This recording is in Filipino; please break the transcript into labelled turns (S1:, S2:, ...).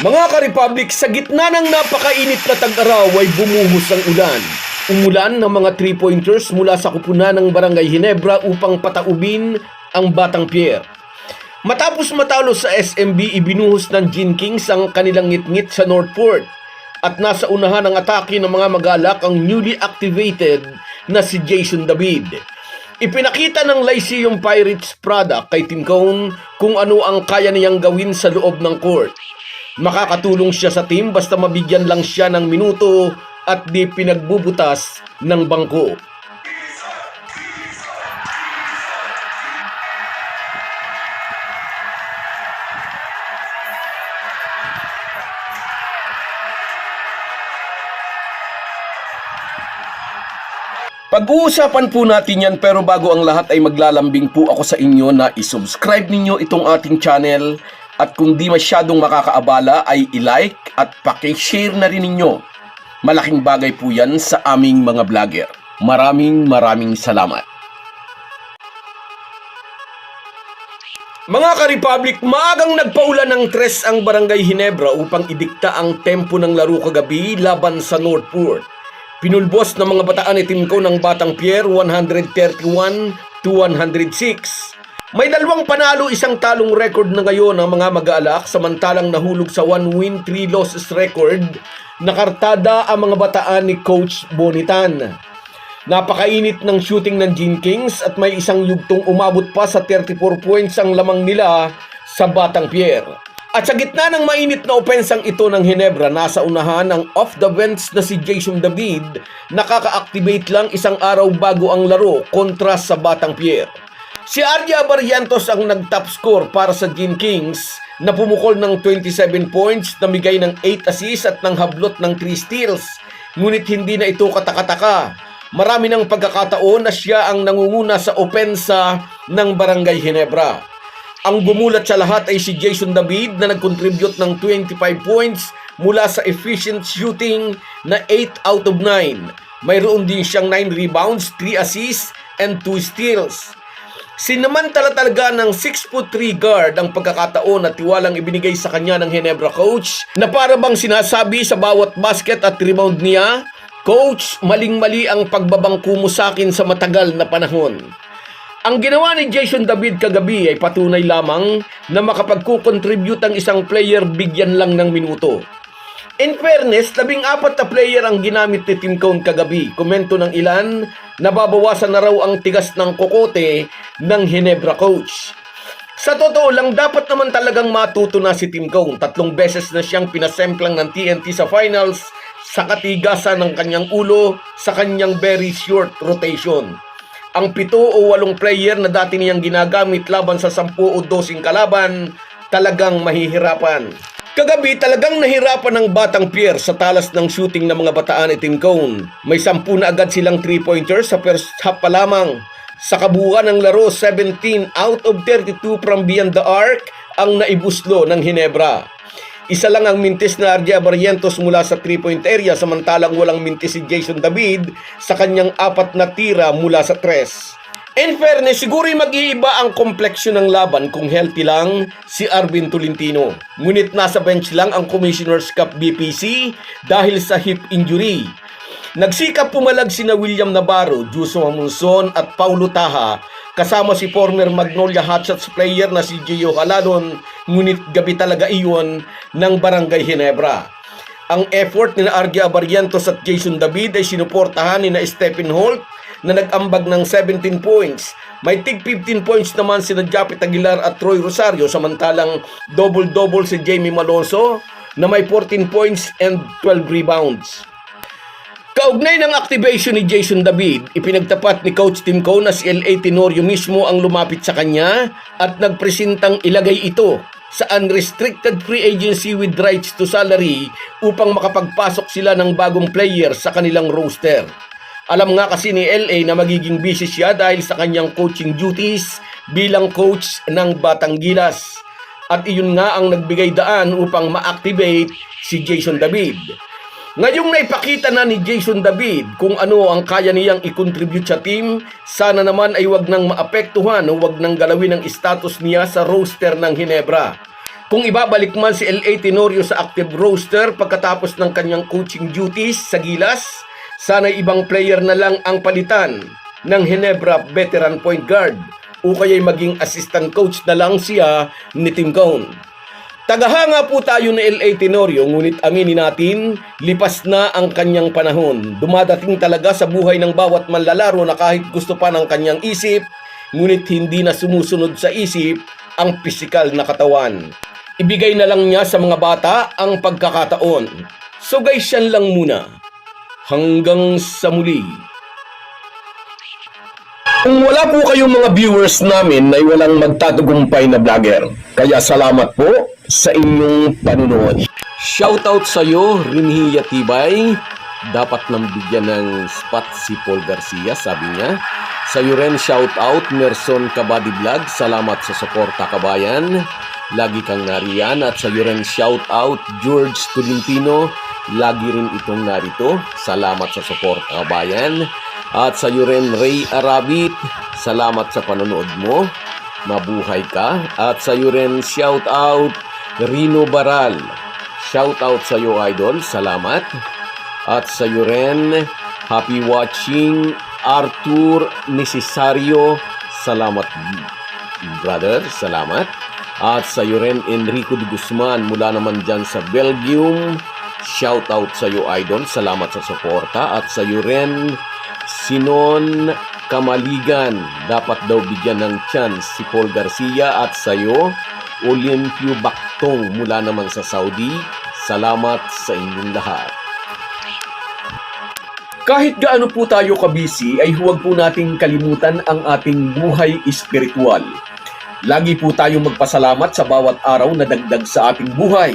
S1: Mga ka-Republic, sa gitna ng napakainit na tag-araw ay bumuhos ang ulan. Umulan ng mga three-pointers mula sa kupunan ng Barangay Hinebra upang pataubin ang Batang Pierre. Matapos matalo sa SMB, ibinuhos ng Gin Kings ang kanilang ngit-ngit sa Northport. At nasa unahan ng atake ng mga magalak ang newly activated na si Jason David. Ipinakita ng Lyceum Pirates product kay Tim Cone kung ano ang kaya niyang gawin sa loob ng court. Makakatulong siya sa team basta mabigyan lang siya ng minuto at di pinagbubutas ng bangko. Pag-uusapan po natin yan pero bago ang lahat ay maglalambing po ako sa inyo na isubscribe ninyo itong ating channel at kung di masyadong makakaabala ay i-like at pakishare na rin ninyo. Malaking bagay po yan sa aming mga vlogger. Maraming maraming salamat. Mga ka-Republic, maagang nagpaulan ng tres ang Barangay Hinebra upang idikta ang tempo ng laro kagabi laban sa Northport. Pinulbos ng mga bataan ni Timco ng Batang Pierre 131 to 106. May dalawang panalo, isang talong record na ngayon ang mga mag-aalak samantalang nahulog sa 1 win, 3 losses record na kartada ang mga bataan ni Coach Bonitan. Napakainit ng shooting ng Gene Kings at may isang yugtong umabot pa sa 34 points ang lamang nila sa Batang Pierre. At sa gitna ng mainit na opensang ito ng Hinebra, nasa unahan ang off the bench na si Jason David, nakaka-activate lang isang araw bago ang laro kontra sa Batang Pierre. Si Arya Barrientos ang nag-top score para sa Gene Kings na pumukol ng 27 points, namigay ng 8 assists at ng hablot ng 3 steals. Ngunit hindi na ito katakataka. Marami ng pagkakataon na siya ang nangunguna sa opensa ng Barangay Hinebra. Ang gumulat sa lahat ay si Jason David na nag-contribute ng 25 points mula sa efficient shooting na 8 out of 9. Mayroon din siyang 9 rebounds, 3 assists, and 2 steals. Sinamantala talaga ng 6'3 guard ang pagkakataon at tiwalang ibinigay sa kanya ng Hinebra coach na para bang sinasabi sa bawat basket at rebound niya, Coach, maling-mali ang pagbabangko mo sa akin sa matagal na panahon. Ang ginawa ni Jason David kagabi ay patunay lamang na makapagkukontribute ang isang player bigyan lang ng minuto. In fairness, labing apat na player ang ginamit ni Tim Cone kagabi. Komento ng ilan, nababawasan na raw ang tigas ng kokote ng Hinebra coach. Sa totoo lang, dapat naman talagang matuto na si Tim Cone. Tatlong beses na siyang pinasemplang ng TNT sa finals sa katigasan ng kanyang ulo sa kanyang very short rotation. Ang pito o walong player na dati niyang ginagamit laban sa sampu o dosing kalaban, talagang mahihirapan. Kagabi talagang nahirapan ng Batang Pierre sa talas ng shooting ng mga bataan ni Tim Cone. May sampu na agad silang 3-pointers sa first half pa lamang. Sa kabuuan ng laro, 17 out of 32 from beyond the arc ang naibuslo ng Hinebra. Isa lang ang mintis na Ardia Barrientos mula sa 3-point area samantalang walang mintis si Jason David sa kanyang apat na tira mula sa 3. In fairness, siguro mag-iiba ang kompleksyon ng laban kung healthy lang si Arvin Tolentino. Ngunit nasa bench lang ang Commissioner's Cup BPC dahil sa hip injury. Nagsikap pumalag sina William Navarro, Juso Amunson at Paulo Taha kasama si former Magnolia Hotshots player na si Gio Halalon ngunit gabi talaga iyon ng Barangay Hinebra. Ang effort ni Argia Barrientos at Jason David ay sinuportahan ni na Stephen Holt na nag-ambag ng 17 points. May tig 15 points naman si Japit Aguilar at Troy Rosario samantalang double-double si Jamie Malonzo na may 14 points and 12 rebounds. Kaugnay ng activation ni Jason David, ipinagtapat ni Coach Tim Cone na si L.A. Tenorio mismo ang lumapit sa kanya at nagpresintang ilagay ito sa unrestricted free agency with rights to salary upang makapagpasok sila ng bagong player sa kanilang roster. Alam nga kasi ni LA na magiging busy siya dahil sa kanyang coaching duties bilang coach ng Batang Gilas. At iyon nga ang nagbigay daan upang ma-activate si Jason David. Ngayong naipakita na ni Jason David kung ano ang kaya niyang i-contribute sa team, sana naman ay wag nang maapektuhan o wag nang galawin ang status niya sa roster ng Hinebra. Kung ibabalik man si L.A. Tenorio sa active roster pagkatapos ng kanyang coaching duties sa Gilas, sana ibang player na lang ang palitan ng Hinebra veteran point guard o kaya'y maging assistant coach na lang siya ni Tim Cone. Tagahanga po tayo ni L.A. Tenorio ngunit aminin natin, lipas na ang kanyang panahon. Dumadating talaga sa buhay ng bawat manlalaro na kahit gusto pa ng kanyang isip, ngunit hindi na sumusunod sa isip ang pisikal na katawan. Ibigay na lang niya sa mga bata ang pagkakataon. So guys, yan lang muna. Hanggang sa muli. Kung wala po kayong mga viewers namin na walang magtatagumpay na vlogger, kaya salamat po sa inyong panunood. Shoutout sa iyo, Rinhiya Tibay. Dapat nang bigyan ng spot si Paul Garcia, sabi niya. Sa iyo rin, shoutout, Merson Kabady Vlog. Salamat sa suporta, kabayan. Lagi kang nariyan. At sa iyo rin, shoutout, George Tolentino. Lagi rin itong narito. Salamat sa suporta, kabayan. At sa iyo rin, Ray Arabit. Salamat sa panonood mo. Mabuhay ka. At sa iyo rin, shoutout, Rino Baral. Shoutout sa iyo, idol. Salamat. At sa iyo rin, happy watching Arthur Necesario. Salamat, brother. Salamat. At sa iyo rin, Enrico de Guzman mula naman dyan sa Belgium. Shoutout sa iyo, idol. Salamat sa suporta. At sa iyo rin, Sinon Kamaligan. Dapat daw bigyan ng chance si Paul Garcia at sa iyo, Olympio Baktong mula naman sa Saudi. Salamat sa inyong lahat. Kahit gaano po tayo kabisi ay huwag po nating kalimutan ang ating buhay espiritual. Lagi po tayong magpasalamat sa bawat araw na dagdag sa ating buhay.